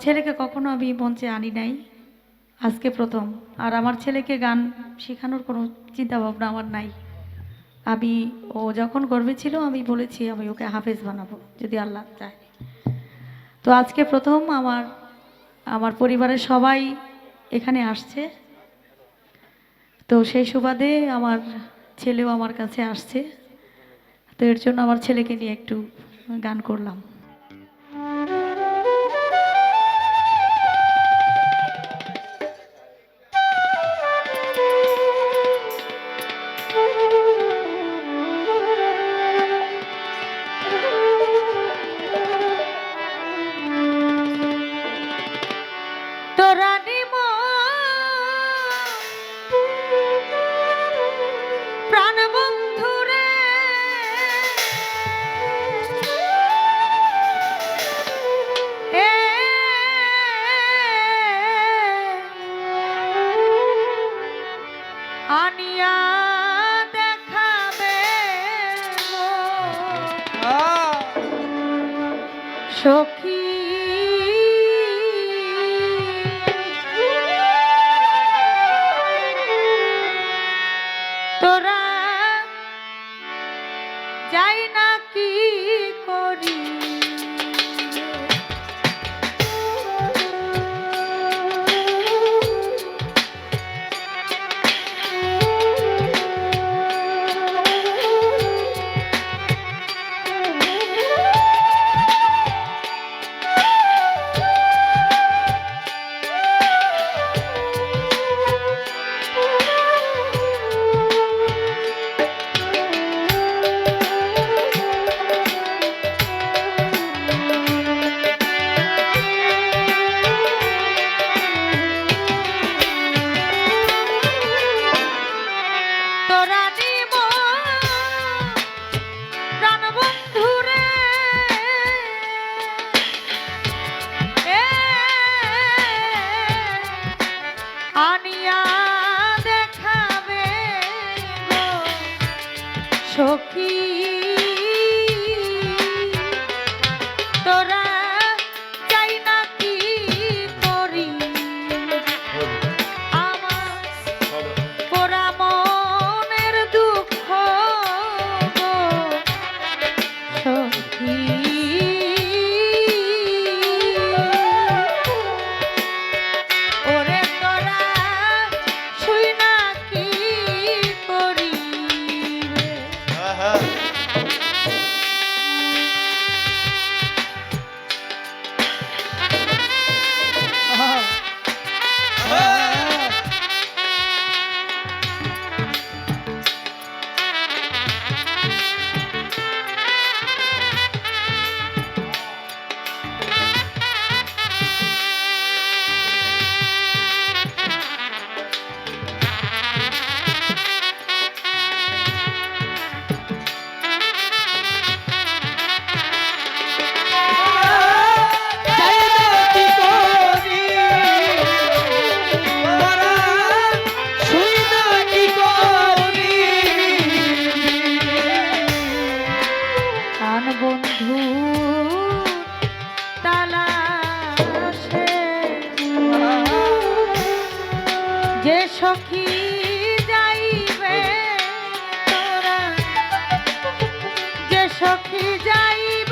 ছেলেকে কখনো আমি মঞ্চে আনি নাই। আজকে প্রথম। আর আমার ছেলেকে গান শেখানোর কোনো চিন্তা ভাবনা আমার নাই। আমি, ও যখন গর্বে ছিল, আমি বলেছি, আমি ওকে হাফেজ বানাবো, যদি আল্লাহ চায়। তো আজকে প্রথম আমার আমার পরিবারের সবাই এখানে আসছে। তো সেই সুবাদে আমার ছেলেও আমার কাছে আসছে। তো এর জন্য আমার ছেলেকে নিয়ে একটু গান করলাম। সখী সখী সখী যাইবে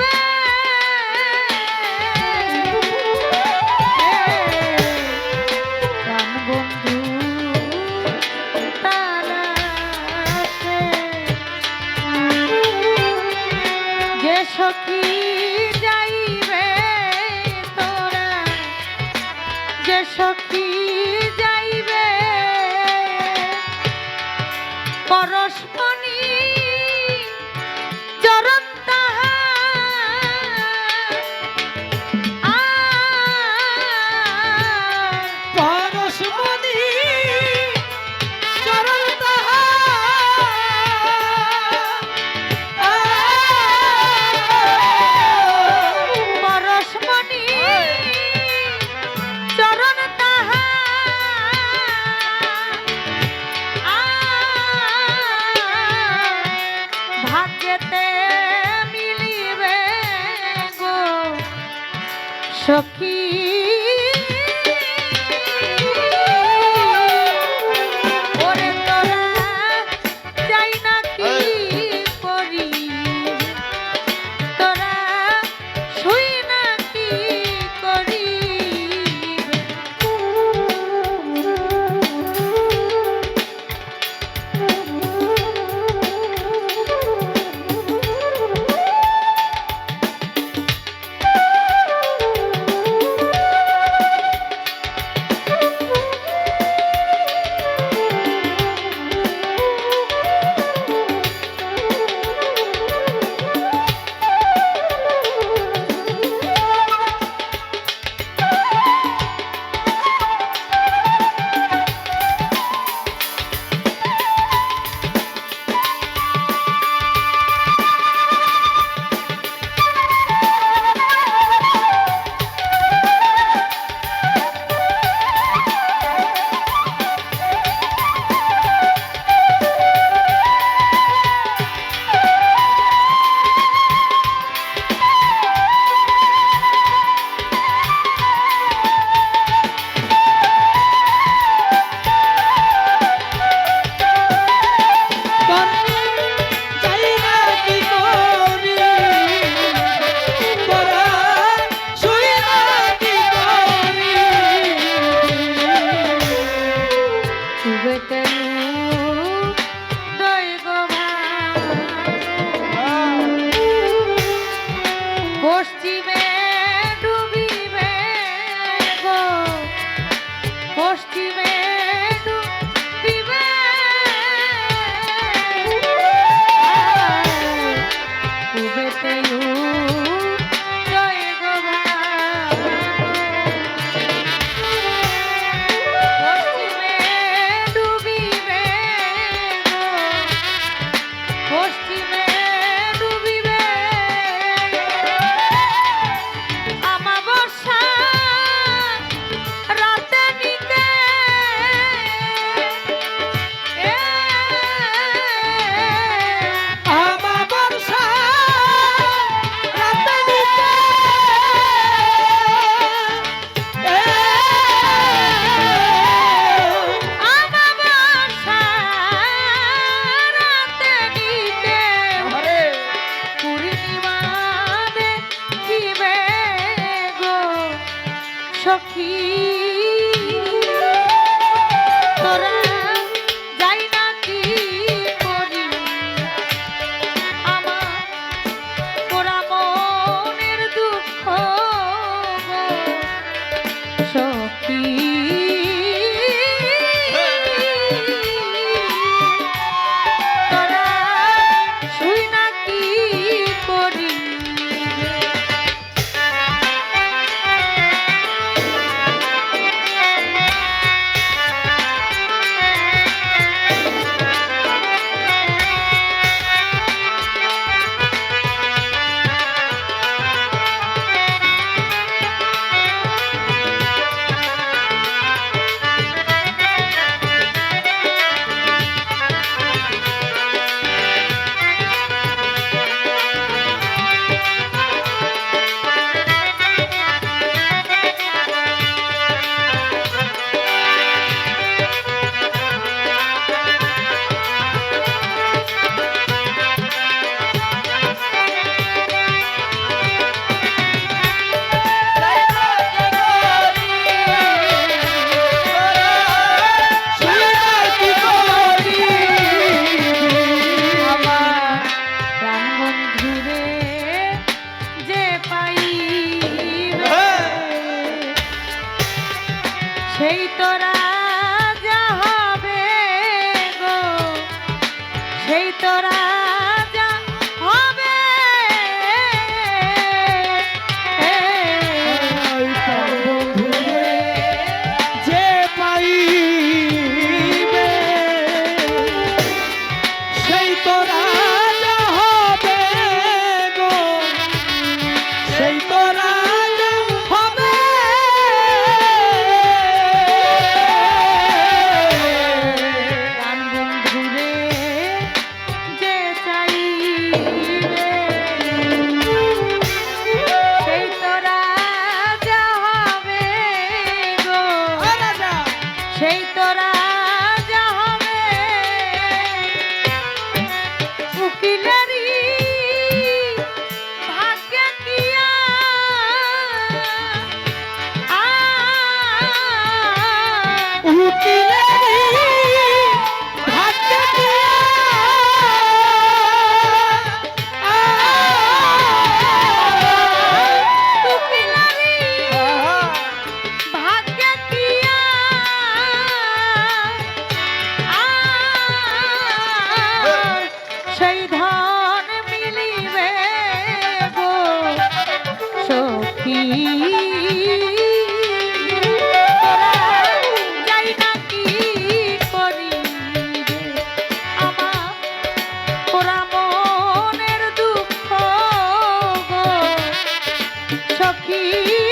কি